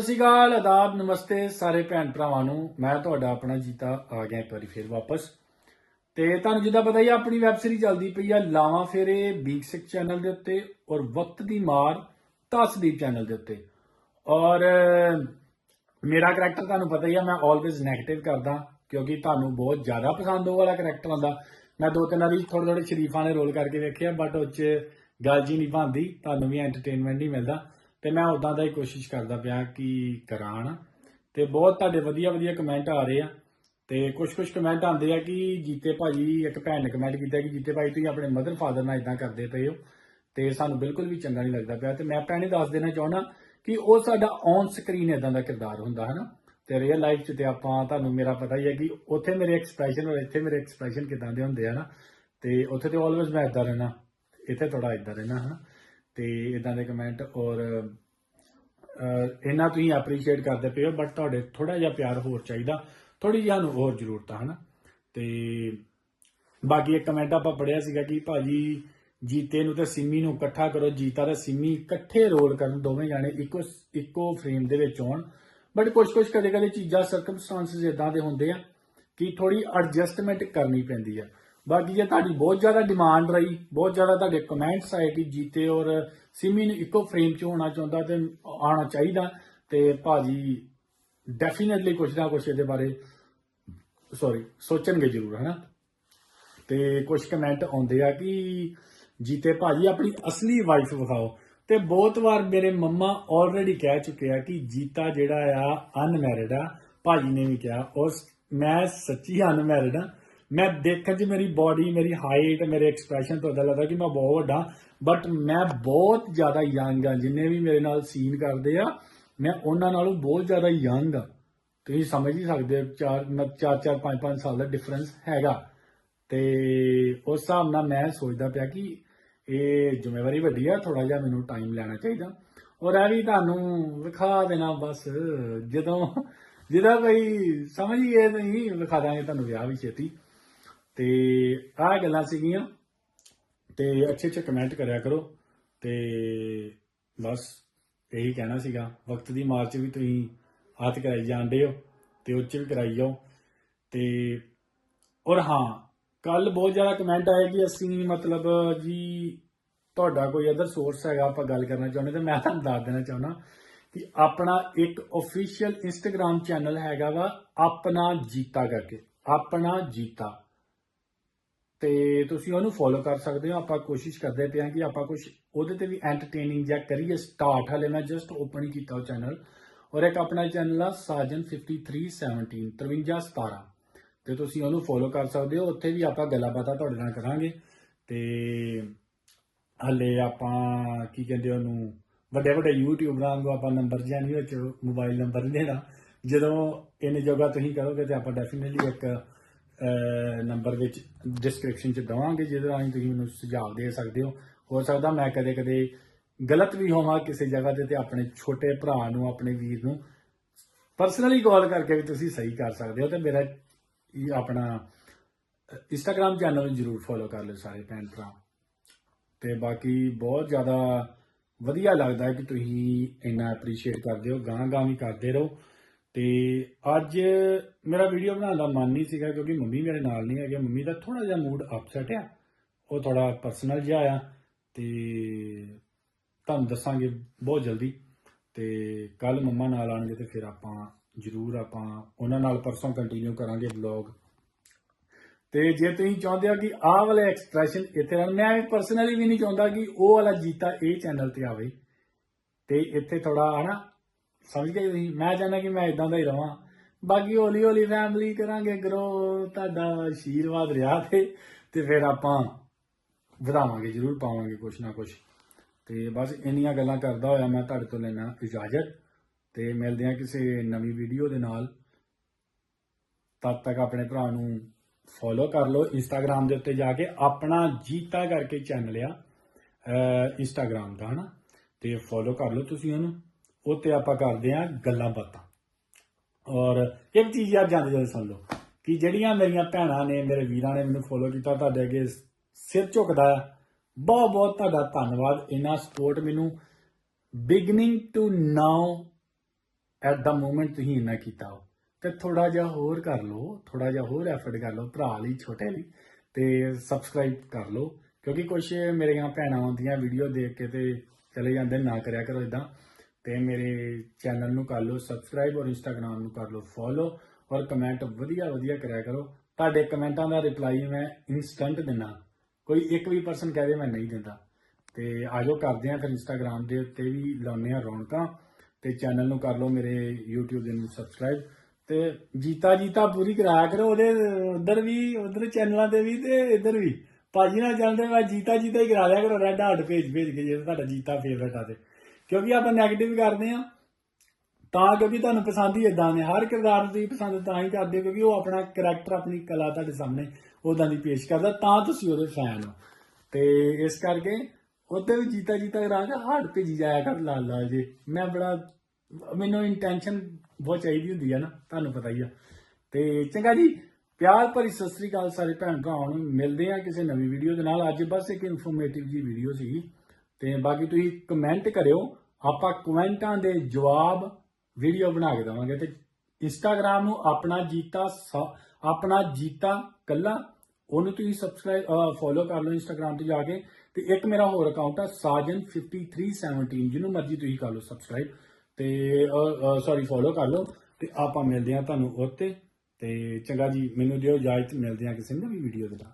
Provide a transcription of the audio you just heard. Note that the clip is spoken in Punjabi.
ਸਤਿ ਸ਼੍ਰੀ ਅਕਾਲ, ਆਦਾਬ, ਨਮਸਤੇ ਸਾਰੇ ਭੈਣ ਭਰਾਵਾਂ ਨੂੰ। ਮੈਂ ਤੁਹਾਡਾ ਆਪਣਾ ਜੀਤਾ ਆ ਗਿਆ ਇੱਕ ਵਾਰੀ ਫੇਰ ਵਾਪਸ। ਤੇ ਤੁਹਾਨੂੰ ਜਿੱਦਾਂ ਪਤਾ ਹੀ ਆ, ਆਪਣੀ ਵੈਬ ਸੀਰੀਜ਼ ਚੱਲਦੀ ਪਈ ਆ ਲਾਵਾਂ ਫੇਰੇ ਬੀਗ ਸਿਕ ਚੈਨਲ ਦੇ ਉੱਤੇ ਔਰ ਵਕਤ ਦੀ ਮਾਰ ਤਸਦੀਪ ਚੈਨਲ ਦੇ ਉੱਤੇ। ਔਰ ਮੇਰਾ ਕਰੈਕਟਰ ਤੁਹਾਨੂੰ ਪਤਾ ਹੀ ਆ, ਮੈਂ ਆਲਵੇਜ਼ 네ਗੇਟਿਵ ਕਰਦਾ ਕਿਉਂਕਿ ਤੁਹਾਨੂੰ ਬਹੁਤ ਜ਼ਿਆਦਾ ਪਸੰਦ ਉਹ ਵਾਲਾ ਕਰੈਕਟਰ ਆਉਂਦਾ। ਮੈਂ ਦੋ ਤਿੰਨ ਵਾਰੀ ਥੋੜੇ ਥੋੜੇ ਸ਼ਰੀਫਾਂ ਨੇ ਰੋਲ ਕਰਕੇ ਵੇਖਿਆ ਬਟ ਉਹ 'ਚ ਗੱਲ ਜੀ ਨਹੀਂ ਬਣਦੀ, ਤੁਹਾਨੂੰ ਵੀ ਐਂਟਰਟੇਨਮੈਂਟ ਨਹੀਂ ਮਿਲਦਾ। ਤੇ ਮੈਂ ਉਦਾਂ ਦਾ ਹੀ ਕੋਸ਼ਿਸ਼ ਕਰਦਾ ਪਿਆ ਕਿ ਕਰਾਂ ਨਾ ਤੇ ਬਹੁਤ ਤੁਹਾਡੇ ਵਧੀਆ ਵਧੀਆ ਕਮੈਂਟ ਆ ਰਹੇ ਆ। ਤੇ ਕੁਝ ਕੁਝ ਕਮੈਂਟ ਆਉਂਦੇ ਆ ਕਿ ਜੀਤੇ ਭਾਜੀ ਇੱਕ ਭੈਣ ਨੇ ਕਮੈਂਟ ਕੀਤਾ ਕਿ ਜੀਤੇ ਭਾਈ ਤੁਸੀਂ ਆਪਣੇ ਮਦਰ ਫਾਦਰ ਨਾਲ ਇਦਾਂ ਕਰਦੇ ਪਏ ਹੋ। ਤੇ ਸਾਨੂੰ ਬਿਲਕੁਲ ਵੀ ਚੰਗਾ ਨਹੀਂ ਲੱਗਦਾ ਪਿਆ। ਤੇ ਮੈਂ ਭੈਣੇ ਦੱਸ ਦੇਣਾ ਚਾਹੁੰਦਾ ਕਿ ਉਹ ਸਾਡਾ ਔਨ ਸਕਰੀਨ ਇਦਾਂ ਦਾ ਕਿਰਦਾਰ ਹੁੰਦਾ ਹੈ ਨਾ ਤੇ ਰੀਅਲ ਲਾਈਫ 'ਚ ਤੇ ਆਪਾਂ, ਤੁਹਾਨੂੰ ਮੇਰਾ ਪਤਾ ਹੀ ਹੈ ਕਿ ਉੱਥੇ ਮੇਰੇ ਐਕਸਪ੍ਰੈਸ਼ਨ ਔਰ ਇੱਥੇ ਮੇਰੇ ਐਕਸਪ੍ਰੈਸ਼ਨ ਕਿਦਾਂ ਦੇ ਹੁੰਦੇ ਆ ਨਾ ਤੇ ਉੱਥੇ ਤੇ ਆਲਵੇਜ਼ ਮੈਂ ਇਦਾਂ ਰਹਿਣਾ। ਇੱਥੇ ਥੋੜਾ ਇਦਾਂ ਰਹਿਣਾ, ਹਨਾ? ਤੇ ਇਦਾਂ ਦੇ ਕਮੈਂਟ ਔਰ, ਅਹ ਇਹਨਾਂ ਤੁਸੀਂ ਐਪਰੀਸ਼ੀਏਟ ਕਰਦੇ ਪਏ ਹੋ ਬਟ ਤੁਹਾਡੇ ਥੋੜਾ ਜਿਹਾ ਪਿਆਰ ਹੋਰ ਚਾਹੀਦਾ। ਥੋੜੀ ਜਿਹੀ ਸਾਨੂੰ ਹੋਰ ਜ਼ਰੂਰਤ ਹੈ ਹਨਾ? ਤੇ ਬਾਕੀ ਇੱਕ ਕਮੈਂਟ ਆਪਾਂ ਪੜਿਆ ਸੀਗਾ ਕਿ ਭਾਜੀ ਜੀਤੇ ਨੂੰ ਤੇ ਸਿੰਮੀ ਨੂੰ ਇਕੱਠਾ ਕਰੋ, ਜੀਤਾ ਤੇ ਸਿੰਮੀ ਇਕੱਠੇ ਰੋਲ ਕਰਨ, ਦੋਵੇਂ ਜਾਣੇ ਇੱਕੋ ਇੱਕੋ ਫਰੇਮ ਦੇ ਵਿੱਚ ਹੋਣ। ਬਟ ਕੁਝ ਕੁਝ ਕਦੇ ਕਦੇ ਚੀਜ਼ਾਂ ਸਰਕਮਸਟੈਂਸਸ ਇਦਾਂ ਦੇ ਹੁੰਦੇ ਆ ਕਿ ਥੋੜੀ ਐਡਜਸਟਮੈਂਟ ਕਰਨੀ ਪੈਂਦੀ ਆ। ਬਾਕੀ ਜੇ ਤੁਹਾਡੀ ਬਹੁਤ ਜ਼ਿਆਦਾ ਡਿਮਾਂਡ ਰਹੀ, ਬਹੁਤ ਜ਼ਿਆਦਾ ਤੁਹਾਡੇ ਕਮੈਂਟਸ ਆਏ ਕਿ ਜੀਤੇ ਔਰ ਸਿਮੀ ਨੂੰ ਇੱਕੋ ਫਰੇਮ 'ਚ ਹੋਣਾ ਚਾਹੁੰਦਾ ਤੇ ਆਉਣਾ ਚਾਹੀਦਾ ਤੇ ਭਾਜੀ ਡੈਫੀਨਿਟਲੀ ਕੁਝ ਨਾ ਕੁਝ ਇਹਦੇ ਬਾਰੇ ਸੌਰੀ ਸੋਚਣਗੇ ਜ਼ਰੂਰ, ਹਨਾ? ਤੇ ਕੁਝ ਕਮੈਂਟ ਆਉਂਦੇ ਆ ਕਿ ਜੀਤੇ ਭਾਜੀ ਆਪਣੀ ਅਸਲੀ ਵਾਈਫ ਵਿਖਾਓ। ਤੇ ਬਹੁਤ ਵਾਰ ਮੇਰੇ ਮੰਮਾ ਆਲਰੇਡੀ ਕਹਿ ਚੁੱਕੇ ਆ ਕਿ ਜੀਤਾ ਜਿਹੜਾ ਆ ਅਨਮੈਰਿਡ ਆ, ਭਾਜੀ ਨੇ ਵੀ ਕਿਹਾ, ਉਸ ਮੈਂ ਸੱਚੀ ਅਨਮੈਰਿਡ ਆ ਮੈਂ ਦੇਖਣ 'ਚ ਮੇਰੀ ਬਾਡੀ ਮੇਰੀ ਹਾਈਟ ਮੇਰੇ ਐਕਸਪ੍ਰੈਸ਼ਨ ਤੋਂ ਇਦਾਂ ਲੱਗਦਾ ਕਿ ਮੈਂ ਬਹੁਤ ਵੱਡਾ ਬਟ ਮੈਂ ਬਹੁਤ ਜ਼ਿਆਦਾ ਯੰਗ ਆ ਜਿੰਨੇ ਵੀ ਮੇਰੇ ਨਾਲ ਸੀਨ ਕਰਦੇ ਆ, ਮੈਂ ਉਹਨਾਂ ਨਾਲੋਂ ਬਹੁਤ ਜ਼ਿਆਦਾ ਯੰਗ ਆ ਤੁਸੀਂ ਸਮਝ ਹੀ ਸਕਦੇ ਹੋ, ਚਾਰ, ਮੈਂ ਚਾਰ ਚਾਰ, ਪੰਜ ਪੰਜ ਸਾਲ ਦਾ ਡਿਫਰੈਂਸ ਹੈਗਾ। ਤੇ ਉਸ ਹਿਸਾਬ ਨਾਲ ਮੈਂ ਸੋਚਦਾ ਪਿਆ ਕਿ ਇਹ ਜ਼ਿੰਮੇਵਾਰੀ ਵੱਡੀ ਆ ਥੋੜਾ ਜਿਹਾ ਮੈਨੂੰ ਟਾਈਮ ਲੈਣਾ ਚਾਹੀਦਾ। ਔਰ ਇਹ ਵੀ ਤੁਹਾਨੂੰ ਵਿਖਾ ਦੇਣਾ, ਬਸ ਜਦੋਂ, ਜਿਹਦਾ ਕੋਈ ਸਮਝ ਹੀ ਗਏ ਨਹੀਂ, ਵਿਖਾ ਦਾਂਗੇ ਤੁਹਾਨੂੰ ਵਿਆਹ ਵੀ ਛੇਤੀ। ਤੇ ਆਹ ਗੱਲਾਂ ਸੀਗੀਆਂ, ਤੇ ਅੱਛੇ ਅੱਛੇ ਕਮੈਂਟ ਕਰਿਆ ਕਰੋ, ਤੇ ਬਸ ਇਹੀ ਕਹਿਣਾ ਸੀਗਾ। ਵਕਤ ਦੀ ਮਾਰਚ ਵੀ ਤੁਸੀਂ ਹੱਥ ਕਰਾਈ ਜਾਂਦੇ ਹੋ, ਤੇ ਉੱਚ ਵੀ ਕਰਾਈ ਜਾਓ। ਤੇ ਔਰ ਹਾਂ ਕੱਲ ਬਹੁਤ ਜ਼ਿਆਦਾ ਕਮੈਂਟ ਆਏ ਕਿ ਅਸੀਂ ਮਤਲਬ ਜੀ ਤੁਹਾਡਾ ਕੋਈ ਅਦਰ ਸੋਰਸ ਹੈਗਾ, ਆਪਾਂ ਗੱਲ ਕਰਨਾ ਚਾਹੁੰਦੇ, ਤੇ ਮੈਂ ਤੁਹਾਨੂੰ ਦੱਸ ਦੇਣਾ ਚਾਹੁੰਦਾ ਕਿ ਆਪਣਾ ਇੱਕ ਅਫੀਸ਼ੀਅਲ ਇੰਸਟਾਗ੍ਰam ਚੈਨਲ ਹੈਗਾ ਵਾ, ਆਪਣਾ ਜੀਤਾ ਕਰਕੇ, ਆਪਣਾ ਜੀਤਾ। ਤੇ ਤੁਸੀਂ ਉਹਨੂੰ ਫੋਲੋ ਕਰ ਸਕਦੇ ਹੋ। ਆਪਾਂ ਕੋਸ਼ਿਸ਼ ਕਰਦੇ ਪਏ ਹਾਂ ਕਿ ਆਪਾਂ ਕੁਝ ਉਹਦੇ ਤੇ ਵੀ ਐਂਟਰਟੇਨਿੰਗ ਜਾਂ ਕਰੀਏ ਸਟਾਰਟ ਹਲੇ ਮੈਂ ਜਸਟ ਓਪਨ ਕੀਤਾ ਉਹ ਚੈਨਲ ਔਰ ਇੱਕ ਆਪਣਾ ਚੈਨਲ ਆ ਸਾਜਨ 5317 5317 ਤੇ ਤੁਸੀਂ ਉਹਨੂੰ ਫੋਲੋ ਕਰ ਸਕਦੇ ਹੋ। ਉੱਥੇ ਵੀ ਆਪਾਂ ਗੱਲਾਂ ਬਾਤਾਂ ਤੁਹਾਡੇ ਨਾਲ ਕਰਾਂਗੇ। ਤੇ ਹਲੇ ਆਪਾਂ ਕੀ ਕਹਿੰਦੇ ਉਹਨੂੰ ਵੱਡੇ ਵੱਡੇ ਯੂਟਿਊਬਰਾਂ ਨੂੰ ਆਪਾਂ ਨੰਬਰ ਜਿਹਾ ਨਹੀਂ ਵਿੱਚ ਮੋਬਾਈਲ ਨੰਬਰ ਨਹੀਂ ਦੇਣਾ। ਜਦੋਂ ਇਹਨੇ ਜੋਗਾ ਤੁਸੀਂ ਕਰੋਗੇ ਤੇ ਆਪਾਂ ਡੈਫੀਨਿਟਲੀ ਇੱਕ ਨੰਬਰ ਵਿੱਚ ਡਿਸਕ੍ਰਿਪਸ਼ਨ 'ਚ ਦਵਾਂਗੇ, ਜਿਹਦੇ ਰਾਹੀਂ ਤੁਸੀਂ ਮੈਨੂੰ ਸੁਝਾਅ ਦੇ ਸਕਦੇ ਹੋ। ਹੋ ਸਕਦਾ ਮੈਂ ਕਦੇ ਕਦੇ ਗਲਤ ਵੀ ਹੋਵਾਂ ਕਿਸੇ ਜਗ੍ਹਾ ਤੇ ਤੇ ਆਪਣੇ ਛੋਟੇ ਭਰਾ ਨੂੰ, ਆਪਣੇ ਵੀਰ ਨੂੰ ਪਰਸਨਲੀ ਕਾਲ ਕਰਕੇ ਵੀ ਤੁਸੀਂ ਸਹੀ ਕਰ ਸਕਦੇ ਹੋ ਤੇ ਮੇਰਾ ਇਹ ਆਪਣਾ ਇੰਸਟਾਗ੍ਰam ਚੈਨਲ ਨੂੰ ਜਰੂਰ ਫੋਲੋ ਕਰ ਲਿਓ ਸਾਰੇ ਭੈਣ ਭਰਾ। ਤੇ ਬਾਕੀ ਬਹੁਤ ਜ਼ਿਆਦਾ ਵਧੀਆ ਲੱਗਦਾ ਕਿ ਤੁਸੀਂ ਇੰਨਾ ਐਪਰੀਸ਼ੀਏਟ ਕਰਦੇ ਹੋ ਗਾਂ ਗਾਂ ਵੀ ਕਰਦੇ ਰਹੋ। ਤੇ ਅੱਜ ਮੇਰਾ ਵੀਡੀਓ ਬਣਾਉਣ ਦਾ ਮਨ ਨਹੀਂ ਸੀਗਾ ਕਿਉਂਕਿ ਮੰਮੀ ਮੇਰੇ ਨਾਲ ਨਹੀਂ ਹੈਗੇ। ਮੰਮੀ ਦਾ ਥੋੜਾ ਜਿਹਾ ਮੂਡ ਅਪਸੈਟ ਆ। ਉਹ ਥੋੜਾ ਪਰਸਨਲ ਜਿਹਾ ਆ ਤੇ ਤੁਹਾਨੂੰ ਦੱਸਾਂਗੇ ਬਹੁਤ ਜਲਦੀ। ਤੇ ਕੱਲ ਮੰਮਾ ਨਾਲ ਆਣਗੇ ਤੇ ਫਿਰ ਆਪਾਂ ਜਰੂਰ ਆਪਾਂ ਉਹਨਾਂ ਨਾਲ ਪਰਸੋਂ ਕੰਟੀਨਿਊ ਕਰਾਂਗੇ ਵਲੌਗ ਤੇ ਜੇ ਤੁਸੀਂ ਚਾਹੁੰਦੇ ਹੋ ਕਿ ਆਹ ਵਾਲੇ ਐਕਸਪ੍ਰੈਸ਼ਨ ਇੱਥੇ ਰਹਿਣ, ਮੈਂ ਪਰਸਨਲੀ ਵੀ ਨਹੀਂ ਚਾਹੁੰਦਾ ਕਿ ਉਹ ਵਾਲਾ ਜੀਤਾ ਇਹ ਚੈਨਲ ਤੇ ਆਵੇ। ਤੇ ਇੱਥੇ ਥੋੜਾ ਹਨਾ ਸਮਝ ਗਏ ਤੁਸੀਂ? ਮੈਂ ਚਾਹੁੰਦਾ ਕਿ ਮੈਂ ਇਦਾਂ ਦਾ ਹੀ ਰਵਾਂ। ਬਾਕੀ ਹੌਲੀ ਹੌਲੀ ਫੈਮਿਲੀ ਕਰਾਂਗੇ ਗਰੋ ਤੁਹਾਡਾ ਆਸ਼ੀਰਵਾਦ ਰਿਹਾ ਤੇ ਤੇ ਫਿਰ ਆਪਾਂ ਵਧਾਵਾਂਗੇ, ਜਰੂਰ ਪਾਵਾਂਗੇ ਕੁਛ ਨਾ ਕੁਛ। ਤੇ ਬਸ ਇੰਨੀਆਂ ਗੱਲਾਂ ਕਰਦਾ ਹੋਇਆ ਮੈਂ ਤੁਹਾਡੇ ਤੋਂ ਲੈਣਾ ਇਜਾਜ਼ਤ। ਤੇ ਮਿਲਦੇ ਹਾਂ ਕਿਸੇ ਨਵੀਂ ਵੀਡੀਓ ਦੇ ਨਾਲ। ਤਦ ਤੱਕ ਆਪਣੇ ਭਰਾ ਨੂੰ ਫੋਲੋ ਕਰ ਲਓ ਇੰਸਟਾਗ੍ਰam ਦੇ ਉੱਤੇ ਜਾ ਕੇ, ਆਪਣਾ ਜੀਤਾ ਕਰਕੇ ਚੈਨਲ ਆ ਇੰਸਟਾਗ੍ਰam ਦਾ, ਹਨਾ? ਤੇ ਫੋਲੋ ਕਰ ਲਓ ਤੁਸੀਂ ਉਹਨੂੰ। ਉਹ 'ਤੇ ਆਪਾਂ ਕਰਦੇ ਆ ਗੱਲਾਂ ਬਾਤਾਂ। ਔਰ ਇੱਕ ਚੀਜ਼ ਯਾਰ ਜਾਂਦੇ ਜਾਂਦੇ ਸੁਣ ਲਓ ਕਿ ਜਿਹੜੀਆਂ ਮੇਰੀਆਂ ਭੈਣਾਂ ਨੇ, ਮੇਰੇ ਵੀਰਾਂ ਨੇ ਮੈਨੂੰ ਫੋਲੋ ਕੀਤਾ ਤੁਹਾਡੇ ਅੱਗੇ ਸਿਰ ਝੁਕਦਾ ਆ। ਬਹੁਤ ਬਹੁਤ ਤੁਹਾਡਾ ਧੰਨਵਾਦ। ਇੰਨਾ ਸਪੋਰਟ ਮੈਨੂੰ beginning to now at the moment ਤੁਸੀਂ ਇੰਨਾ ਕੀਤਾ ਹੋ ਤੇ ਥੋੜਾ ਜਿਹਾ ਹੋਰ ਕਰ ਲਓ ਥੋੜਾ ਜਿਹਾ ਹੋਰ ਐਫਰਟ ਕਰ ਲਓ, ਭਰਾ ਲਈ, ਛੋਟੇ ਲਈ, ਤੇ ਸਬਸਕ੍ਰਾਈਬ ਕਰ ਲਓ। ਕਿਉਂਕਿ ਕੁਝ ਮੇਰੀਆਂ ਭੈਣਾਂ ਹੁੰਦੀਆਂ ਵੀਡੀਓ ਦੇਖ ਕੇ ਤੇ ਚਲੇ ਜਾਂਦੇ, ਨਾ ਕਰਿਆ ਕਰੋ ਇਦਾਂ ਤੇ ਮੇਰੇ ਚੈਨਲ ਨੂੰ ਕਰ ਲਓ ਸਬਸਕ੍ਰਾਈਬ ਔਰ ਇੰਸਟਾਗ੍ਰam ਨੂੰ ਕਰ ਲਓ ਫੋਲੋ ਔਰ ਕਮੈਂਟ ਵਧੀਆ ਵਧੀਆ ਕਰਿਆ ਕਰੋ। ਤੁਹਾਡੇ ਕਮੈਂਟਾਂ ਦਾ ਰਿਪਲਾਈ ਮੈਂ ਇਨਸਟੈਂਟ ਦਿੰਦਾ ਕੋਈ ਇੱਕ ਵੀ ਪਰਸਨ ਕਹਦੇ ਮੈਂ ਨਹੀਂ ਦਿੰਦਾ। ਤੇ ਆਜੋ ਕਰਦੇ ਆ ਫਿਰ ਇੰਸਟਾਗ੍ਰam ਦੇ ਉੱਤੇ ਵੀ ਲਾਉਨੇ ਆ ਰੌਣਕਾਂ। ਤੇ ਚੈਨਲ ਨੂੰ ਕਰ ਲਓ ਮੇਰੇ YouTube ਦੇ ਨੂੰ ਸਬਸਕ੍ਰਾਈਬ। ਤੇ ਜੀਤਾ ਜੀਤਾ ਪੂਰੀ ਕਰਾਇਆ ਕਰੋ ਉਹਦੇ, ਉਧਰ ਵੀ, ਉਧਰ ਚੈਨਲਾਂ ਤੇ ਵੀ ਤੇ ਇੱਧਰ ਵੀ। ਭਾਜੀ ਨਾਲ ਚੱਲਦੇ ਮੈਂ ਜੀਤਾ ਜੀਤਾ ਹੀ ਕਰਾ ਲਿਆ ਕਰੋ ਰੈੱਡ ਹਾਰਟ ਭੇਜ ਭੇਜ ਕੇ ਜੇ ਤੁਹਾਡਾ ਜੀਤਾ ਫੇਵਰਟ ਆ ਤੇ। ਕਿਉਂਕਿ ਆਪਾਂ 네ਗੇਟਿਵ ਕਰਦੇ ਆ ਤਾਂ ਕਿਉਂਕਿ ਤੁਹਾਨੂੰ ਪਸੰਦ ਹੀ ਇਦਾਂ ਨੇ ਹਰ ਕਿਰਦਾਰ ਨੂੰ ਤੁਸੀਂ ਪਸੰਦ ਤਾਂ ਹੀ ਕਰਦੇ ਕਿਉਂਕਿ ਉਹ ਆਪਣਾ ਕੈਰੈਕਟਰ ਆਪਣੀ ਕਲਾ ਤੁਹਾਡੇ ਸਾਹਮਣੇ ਉਦਾਂ ਦੀ ਪੇਸ਼ ਕਰਦਾ, ਤਾਂ ਤੁਸੀਂ ਉਹਦੇ ਫੈਨ ਹੋ। ਤੇ ਇਸ ਕਰਕੇ ਉੱਤੇ ਵੀ ਜੀਤਾ ਜੀਤਾ ਕਰਾ ਕੇ ਭੇਜੀ ਜਾਇਆ ਕਰ ਲਾਲ ਲਾਲ ਜੀ। ਮੈਂ ਬੜਾ, ਮੈਨੂੰ ਇੰਟੈਂਸ਼ਨ ਬਹੁਤ ਚਾਹੀਦੀ ਹੁੰਦੀ ਹੈ ਨਾ, ਤੁਹਾਨੂੰ ਪਤਾ ਹੀ ਆ। ਤੇ ਚੰਗਾ ਜੀ, ਪਿਆਰ ਭਰੀ ਸਤਿ ਸ੍ਰੀ ਅਕਾਲ ਸਾਰੇ ਭੈਣ ਭਰਾਵਾਂ ਨੂੰ। ਮਿਲਦੇ ਆ ਕਿਸੇ ਨਵੀਂ ਵੀਡੀਓ ਦੇ ਨਾਲ। ਅੱਜ ਬਸ ਇੱਕ ਇਨਫੋਰਮੇਟਿਵ ਜੀ ਵੀਡੀਓ ਸੀਗੀ। ਤੇ ਬਾਕੀ ਤੁਸੀਂ ਕਮੈਂਟ ਕਰਿਓ, ਆਪਾਂ ਕਮੈਂਟਾਂ ਦੇ ਜਵਾਬ ਵੀਡੀਓ ਬਣਾ ਕੇ ਦਵਾਂਗੇ ਤੇ ਇੰਸਟਾਗ੍ਰam ਨੂੰ ਆਪਣਾ ਜੀਤਾ ਸ- ਆਪਣਾ ਜੀਤਾ ਕੱਲਾ, ਉਹਨੂੰ ਤੁਸੀਂ ਸਬਸਕ੍ਰਾਈਬ ਫੋਲੋ ਕਰ ਲਓ ਇੰਸਟਾਗ੍ਰam ਤੇ ਜਾ ਕੇ ਤੇ ਇੱਕ ਮੇਰਾ ਹੋਰ ਅਕਾਊਂਟ ਆ, ਸਾਜਨ 5317 ਜਿਹਨੂੰ ਮਰਜ਼ੀ ਤੁਸੀਂ ਕਰ ਲਓ ਸਬਸਕ੍ਰਾਈਬ ਤੇ ਸੌਰੀ ਫੋਲੋ ਕਰ ਲਓ ਤੇ ਆਪਾਂ ਮਿਲਦੇ ਆ ਤੁਹਾਨੂੰ ਉੱਤੇ ਤੇ ਚੰਗਾ ਜੀ, ਮੈਨੂੰ ਦਿਓ ਇਜਾਜ਼ਤ, ਮਿਲਦੇ ਆ ਕਿਸੇ ਨਵੀਂ ਵੀਡੀਓ ਦੇ ਨਾਲ।